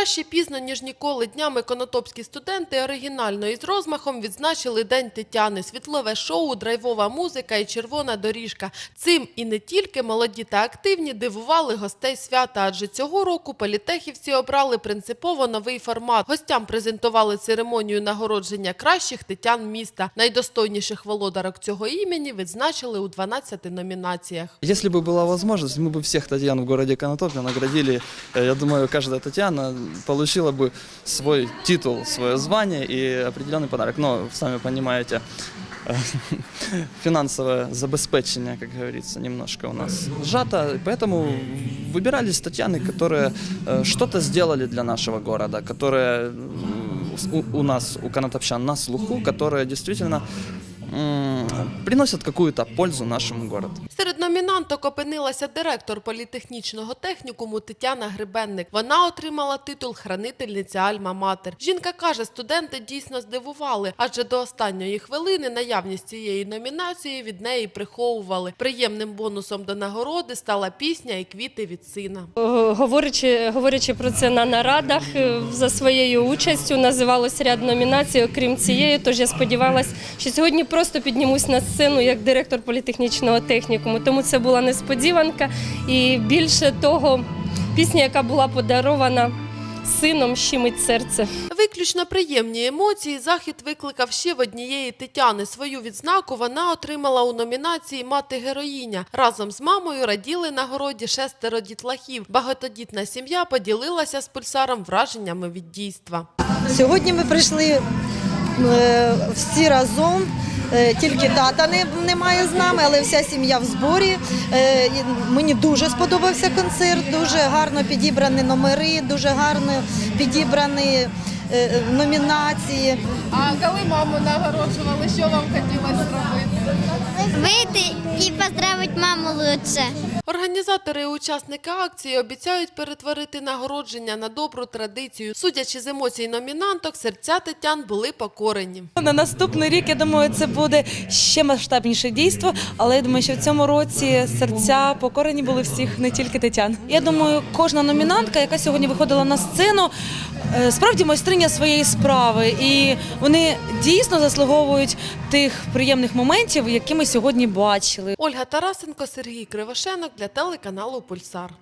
Краще пізно, ніж ніколи, днями конотопські студенти оригінально і з розмахом відзначили День Тетяни, світлове шоу, драйвова музика і червона доріжка. Цим і не тільки молоді та активні дивували гостей свята, адже цього року політехівці обрали принципово новий формат. Гостям презентували церемонію нагородження кращих тетян міста. Найдостойніших володарок цього імені відзначили у 12 номінаціях. Если бы была возможность, мы бы всех Татьян в городе Конотопе наградили. Э, Я думаю, каждая Татьяна получила бы свой титул, свое звание и определенный подарок. Но, сами понимаете, э, финансовое забеспечение, как говорится, немножко у нас сжато. Поэтому выбирались Татьяны, которые э, что-то сделали для нашего города, которые м, у, у нас, у конотопчан на слуху, которые действительно м, приносят какую-то пользу нашему городу. Серед номінанток опинилася директор політехнічного технікуму Тетяна Гребенник. Вона отримала титул хранительниця Альма-Матер. Жінка каже, студенти дійсно здивували, адже до останньої хвилини наявність цієї номінації від неї приховували. Приємним бонусом до нагороди стала пісня і квіти від сина. Е, Говорячи, говорячи про це на нарадах, е, за своєю участю називалось ряд номінацій, окрім цієї. Тож я сподівалася, що сьогодні просто піднімусь на сцену як директор політехнічного технікуму. Тому це була несподіванка. І більше того, пісня, яка була подарована сином, щемить серце. Виключно приємні емоції захід викликав ще в однієї Тетяни. Свою відзнаку вона отримала у номінації Мати героїня. Разом з мамою раділи нагороді шестеро дітлахів. Багатодітна сім'я поділилася з пульсаром враженнями від дійства. Сьогодні ми прийшли всі разом. Е, Тільки тата не, немає з нами, але вся сім'я в зборі. Е, Мені дуже сподобався концерт, дуже гарно підібрані номери, дуже гарно підібрані е, номінації. А коли маму нагороджували, що вам хотілося зробити? І поздравити маму лучше. Організатори і учасники акції обіцяють перетворити нагородження на добру традицію. Судячи з емоцій номінанток, серця Тетян були покорені. На наступний рік я думаю, це буде ще масштабніше дійство. Але я думаю, що в цьому році серця покорені були всіх, не тільки Тетян. Я думаю, кожна номінантка, яка сьогодні виходила на сцену, справді майстриня своєї справи, і вони дійсно заслуговують тих приємних моментів, які ми сьогодні бачили. Ольга Тарасенко, Сергій Кривошенок для телеканалу Пульсар.